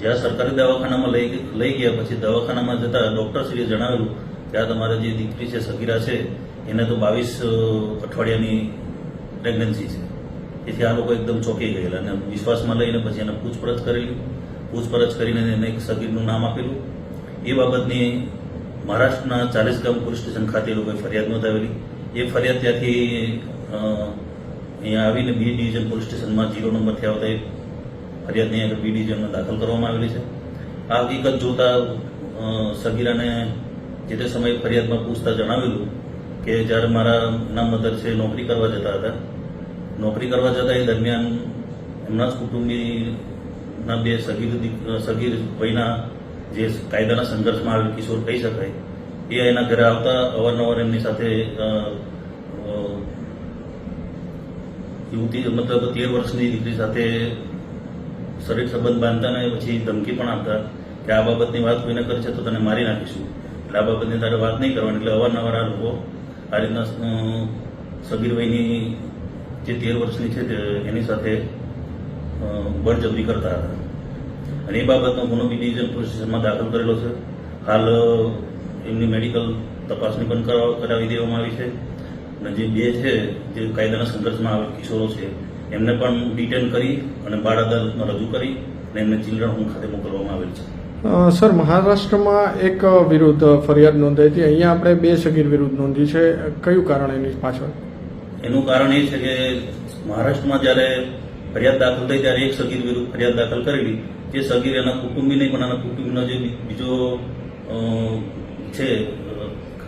જ્યાં સરકારી દવાખાનામાં લઈ લઈ ગયા પછી દવાખાનામાં જતા ડૉક્ટરશ્રીએ જણાવેલું કે આ તમારા જે દીકરી છે, સગીરા છે, એને તો બાવીસ અઠવાડિયાની પ્રેગ્નન્સી છે. તેથી આ લોકો એકદમ ચોંકી ગયેલા અને વિશ્વાસમાં લઈને પછી એને પૂછપરછ કરેલી. પૂછપરછ કરીને એને એક સગીરનું નામ આપેલું. એ બાબતની મહારાષ્ટ્રના ચાલીસ ગામ પોલીસ સ્ટેશન ખાતે લોકોએ ફરિયાદ નોંધાવેલી. એ ફરિયાદ ત્યાંથી અહીંયા આવીને બી ડિવિઝન પોલીસ સ્ટેશનમાં જીરો નંબરથી આવતા એ ફરિયાદની આગળ બી ડિવિઝનમાં દાખલ કરવામાં આવેલી છે. આ હકીકત જોતા સગીરાને જે તે સમયે ફરિયાદમાં પૂછતા જણાવેલું કે જ્યારે મારા નામ મધર છે નોકરી કરવા જતા હતા. નોકરી કરવા જતા એ દરમિયાન એમના જ કુટુંબીના બે સગીર સગીર ભાઈના જે કાયદાના સંઘર્ષમાં આવેલ કિશોર કહી શકાય, એ એના ઘરે આવતા અવારનવાર એમની સાથે યુવતી મતલબ તેર વર્ષની દીકરી સાથે શરીર સંબંધ બાંધતા ને પછી ધમકી પણ આપતા. કે આ બાબતની વાત કોઈને કરે છે તો તને મારી નાખીશું. એટલે આ બાબતની તારે વાત નહીં કરવાની, એટલે અવારનવાર આ લોકો આ રીતના વયની જે તેર વર્ષની છે એની સાથે બળજબરી કરતા હતા. અને એ બાબતનો ગુનો બી ડિવિઝન પ્રોસેસમાં દાખલ કરેલો છે. હાલ એમની મેડિકલ તપાસણી પણ કરાવી દેવામાં આવી છે. અને જે બે છે, જે કાયદાના સંઘર્ષમાં આવેલ કિશોરો છે એમને પણ ડિટેન કરી અને બાળ અદાલતમાં રજૂ કરી અને એમને ચિલ્ડ્રન હોમ ખાતે મોકલવામાં આવેલ છે. સર મહારાષ્ટ્રમાં એક વિરુદ્ધ ફરિયાદ નોંધાઈ હતી. અહીંયા આપણે બે સગીર વિરુદ્ધ નોંધી છે. કયું કારણ એની પાછળ? એનું કારણ એ છે કે મહારાષ્ટ્રમાં જ્યારે ફરિયાદ દાખલ થઈ ત્યારે એક સગીર વિરુદ્ધ ફરિયાદ દાખલ કરેલી. જે સગીર એના કુટુંબી નહીં પણ એના કુટુંબીનો જે બીજો છે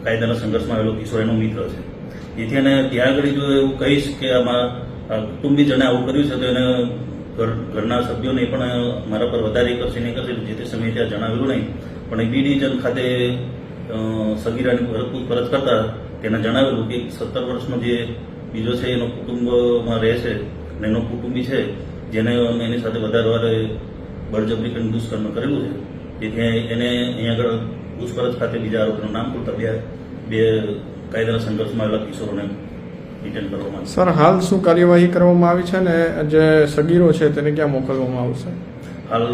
કાયદાના સંઘર્ષમાં આવેલો કિશોર એનો મિત્ર છે. જેથી એને ત્યાં આગળ જો એવું કહીશ કે આમાં આ કુટુંબીજણે આવું કર્યું છે તો એને ઘર, ઘરના સભ્યોને પણ મારા પર વધારે કરશે નહીં કરશે, જે તે સમયે ત્યાં જણાવેલું નહીં. પણ એ બી ડિવિઝન ખાતે સગીરાની પર- પૂછપરછ કરતા તેને જણાવેલું કે સત્તર વર્ષનો જે બીજો છે એનો કુટુંબમાં રહે છે અને એનો કુટુંબી છે, જેને અમે એની સાથે વધારે વારે બળજબરી કરીને દુષ્કર્મ કરેલું છે. તેથી એને અહીંયા આગળ પૂછપરછ ખાતે બીજા આરોપીનું નામ પૂરતા બે બે કાયદાના સંઘર્ષમાં આવેલા કિશોરોને ડિટેન કરવામાં સર હાલ શું કાર્યવાહી કરવામાં આવી છે ને જે સગીરો છે તેને ક્યાં મોકલવામાં આવશે? હાલ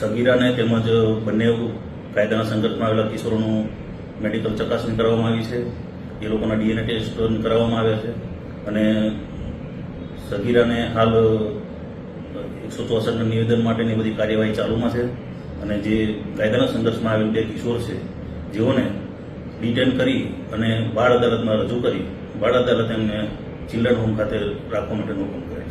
સગીરાને તેમજ બંને કાયદાના સંઘર્ષમાં આવેલા કિશોરોનું મેડિકલ ચકાસણી કરવામાં આવી છે. એ લોકોના ડીએનએ ટેસ્ટ કરવામાં કરાવવામાં આવ્યા છે. અને સગીરાને હાલ એકસો ચોસઠના નિવેદન માટેની બધી કાર્યવાહી ચાલુમાં છે. અને જે કાયદાના સંઘર્ષમાં આવેલ બે કિશોર છે જેઓને ડિટેન કરી અને બાળ અદાલતમાં રજૂ કરી. બાળ અદાલત એમને ચિલ્ડ્રન હોમ ખાતે રાખવા માટેનો હુકમ કર્યો.